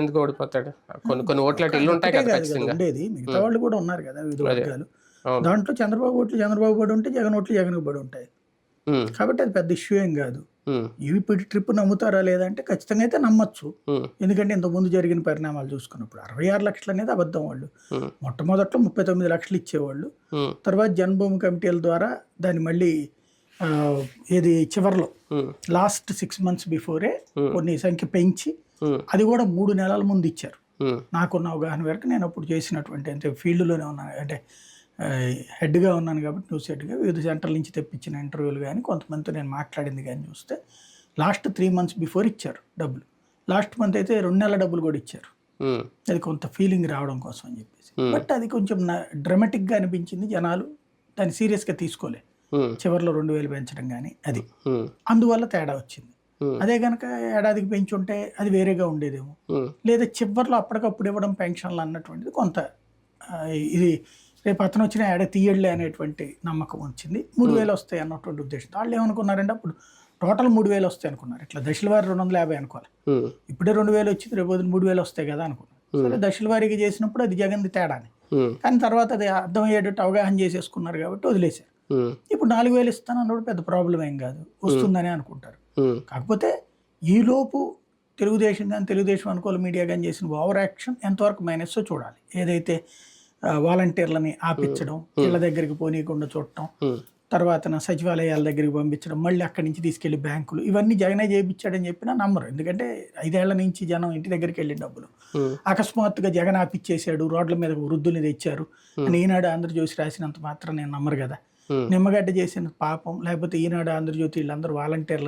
ఎందుకు ఓడిపోతాడు? కొన్ని కొన్ని ఓట్ల ఇల్లు ఉంటాయి కదా ఖచ్చితంగా. ఉండేది. మిగతా వాళ్ళు కూడా ఉన్నారు కదా వివిధ వర్గాలు. దాంట్లో చంద్రబాబు ఓట్లు చంద్రబాబు పడి ఉంటే జగన్ ఓట్లు జగన్ పడి ఉంటాయి. కాబట్టి అది పెద్ద ఇష్యూ ఏం కాదు. ఇవి ట్రిప్ నమ్ముతారా లేదంటే ఖచ్చితంగా అయితే నమ్మచ్చు. ఎందుకంటే ఇంతకుముందు జరిగిన పరిణామాలు చూసుకున్నప్పుడు అరవై ఆరు లక్షలు అనేది అబద్ధం వాళ్ళు. మొట్టమొదట్లో ముప్పై తొమ్మిది లక్షలు ఇచ్చేవాళ్ళు. తర్వాత జన్మభూమి కమిటీల ద్వారా దాన్ని మళ్ళీ ఏది చివరిలో లాస్ట్ సిక్స్ మంత్స్ బిఫోరే కొన్ని సంఖ్య పెంచి అది కూడా మూడు నెలల ముందు ఇచ్చారు. నాకున్న అవగాహన వరకు నేను అప్పుడు చేసినటువంటి అంటే ఫీల్డ్లోనే ఉన్నాను. అంటే హెడ్గా ఉన్నాను కాబట్టి న్యూస్ హెడ్గా వివిధ సెంటర్ల నుంచి తెప్పించిన ఇంటర్వ్యూలు కానీ కొంతమందితో నేను మాట్లాడింది కానీ చూస్తే లాస్ట్ త్రీ మంత్స్ బిఫోర్ ఇచ్చారు డబ్బులు. లాస్ట్ మంత్ అయితే రెండు నెలల డబ్బులు కూడా ఇచ్చారు. అది కొంత ఫీలింగ్ రావడం కోసం అని చెప్పేసి. బట్ అది కొంచెం డ్రమాటిక్గా అనిపించింది జనాలు దాన్ని సీరియస్గా తీసుకోలే. చివరిలో రెండు వేలు పెంచడం కానీ అది. అందువల్ల తేడా వచ్చింది. అదే కనుక ఏడాదికి పెంచుంటే అది వేరేగా ఉండేదేమో. లేదా చివరిలో అప్పటికప్పుడు ఇవ్వడం పెన్షన్లు అన్నటువంటిది కొంత ఇది రేపు అతను వచ్చిన ఏడ తీయడ్లే అనేటువంటి నమ్మకం వచ్చింది. మూడు వేలు వస్తాయి అన్నటువంటి ఉద్దేశం వాళ్ళు ఏమనుకున్నారంటే అప్పుడు టోటల్ మూడు వేలు వస్తాయి అనుకున్నారు. ఇట్లా దశల వారి రెండు వందల యాభై అనుకోవాలి. ఇప్పుడే రెండు వేలు వచ్చింది రేపు మూడు వేలు వస్తాయి కదా అనుకున్నారు. సరే దశల వారీగా చేసినప్పుడు అది జగన్ది తేడాని. కానీ తర్వాత అది అర్థమయ్యేటట్టు అవగాహన చేసేసుకున్నారు కాబట్టి వదిలేశారు. ఇప్పుడు నాలుగు వేలు ఇస్తాను అన్నప్పుడు పెద్ద ప్రాబ్లం ఏం కాదు. వస్తుందని అనుకుంటారు. కాకపోతే ఈలోపు తెలుగుదేశం కానీ తెలుగుదేశం అనుకూల మీడియా కానీ చేసిన ఓవర్ యాక్షన్ ఎంతవరకు మైనస్ చూడాలి. ఏదైతే వాలంటీర్లని ఆపించడం ఇళ్ళ దగ్గరికి పోనీయకుండా చూడటం తర్వాత సచివాలయాల దగ్గరికి పంపించడం మళ్ళీ అక్కడి నుంచి తీసుకెళ్ళి బ్యాంకులు ఇవన్నీ జగనే చేయించాడని చెప్పినా నమ్మరు. ఎందుకంటే ఐదేళ్ళ నుంచి జనం ఇంటి దగ్గరికి వెళ్ళిన డబ్బులు. అకస్మాత్తుగా జగన్ ఆపిచ్చేసాడు రోడ్ల మీద వృద్ధుల్ని తెచ్చారు. ఈనాడు ఆంధ్రజ్యోతి రాసినంత మాత్రం నేను నమ్మరు కదా. నిమ్మగడ్డ చేసిన పాపం లేకపోతే ఈనాడు ఆంధ్రజ్యోతి వీళ్ళందరూ వాలంటీర్లు